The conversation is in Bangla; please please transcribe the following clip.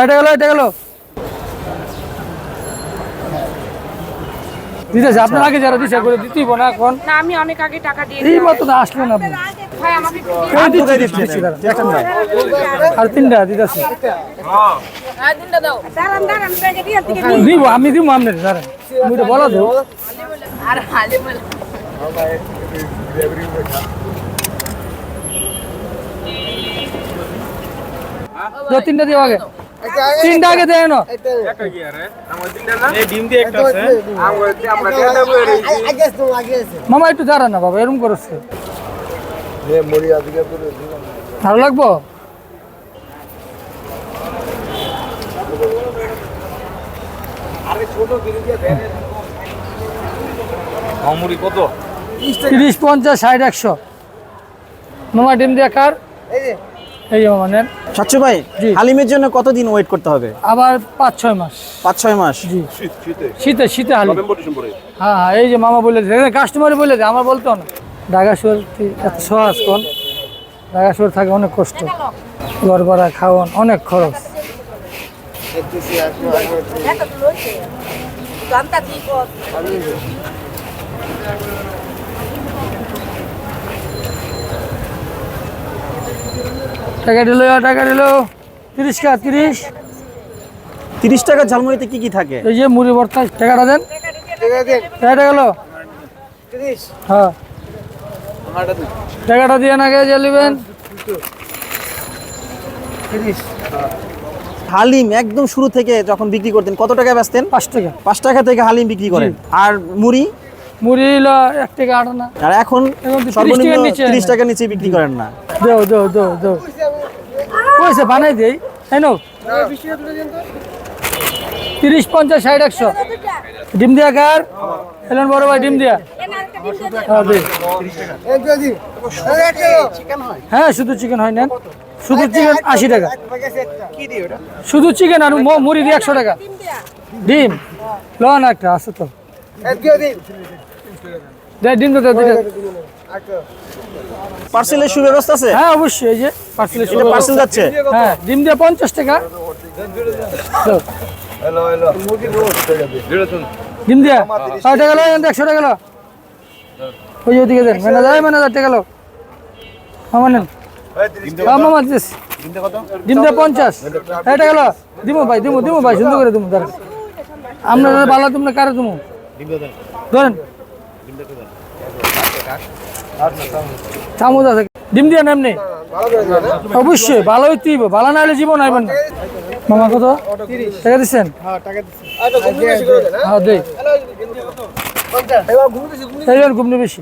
এটা গেল এটা গেল। দিতেছে আপনার আগে যারা দিছে করে দিতেই না এখন। না আমি অনেক আগে টাকা দিয়ে এই মতো না আপনি ভাই আমাকে। আর তিনটা দিতেছি। দিব আমি দিব আপনার দাঁড়ান। মুইটা বলা দেব আর হালে বলে দু তিনটা দিও আগে। তিনটা আগে না। মামা, একটু দাঁড়ান না বাবা এরকম করছে। ভালো লাগবো? তিরিশ, পঞ্চাশ, ষাট, একশো। মামা, ডিম দিয়ে কার? মামা নেন সাতশো ভাই জি। হালিমের জন্য কতদিন ওয়েট করতে হবে? আবার পাঁচ ছয় মাস। পাঁচ ছয় মাস? জি। শীতে শীতে? হালি হ্যাঁ হ্যাঁ এই যে মামা বলে কাস্টমার বলে দেয় আমার বলতো না। ঢাকা শহর এত সহজ কোন? ঢাকা শহর থাকে অনেক কষ্ট। ঘর ভাড়া খাওয়ান অনেক খরচ। জানতা টাকা দিল টাকা দিল। তিরিশ কা তিরিশ। তিরিশ টাকা ঝালমুড়িতে কি কি থাকে? এই যে মুড়ি ভর্তা টাকাটা দেন। টাকাটা গেল? হ্যাঁ। টাকাটা দিয়ে না গে জ্বালিবেন হালিম একদম শুরু থেকে যখন বিক্রি করতেন কত টাকা বেচতেন? পাঁচ টাকা। পাঁচ টাকা থেকে হালিম বিক্রি করেন। আর মুড়ি? মুড়ি হলো এক টাকা আট না আর এখন এখন তো 30 সর্বনিম্ন টাকার নিচে। তিরিশ টাকার নিচে বিক্রি করেন না। দেও দেও দেও দেও। পয়সা বানাই দেই, তাই নো? তিরিশ, পঞ্চাশ, ষাট, একশো। ডিম দিয়া কার? এলেন বড় ভাই, ডিম দিয়া। হ্যাঁ। হ্যাঁ শুধু চিকেন হয়, নেন। শুধু চিকেন আশি টাকা। শুধু চিকেন আর মুড়ি দিয়ে একশো টাকা। ডিম। লন একটা, আছে তো। ডিম তো। পার্সেলের সুব্যবস্থা আছে? হ্যাঁ অবশ্যই এই যে পার্সেল এটা পার্সেল যাচ্ছে? হ্যাঁ ডিম দিয়ে পঞ্চাশ টাকা। ডিম দিয়া কয় টাকা গেল একশো টাকা গেল ওই যে ওদিকে দেন ম্যানেজার ম্যানেজার টাকা গেল মামা নেন। হ্যাঁ, মামা দিস ডিম দিয়ে পঞ্চাশ। এটা গেল দিমো ভাই দিমো দিমো ভাই সুন্দর করে দিমো ধরেন আপনার ভালো তুমি কারে দিমো? ধরেন। চামচ আছে। ডিম দিয়ে এমনি অবশ্যই ভালোই তুই ভালো না হলে জীবন আইবেন না। মামা কত? টাকা দিচ্ছেন হ্যাঁ দেই। ঘুমনি বেশি।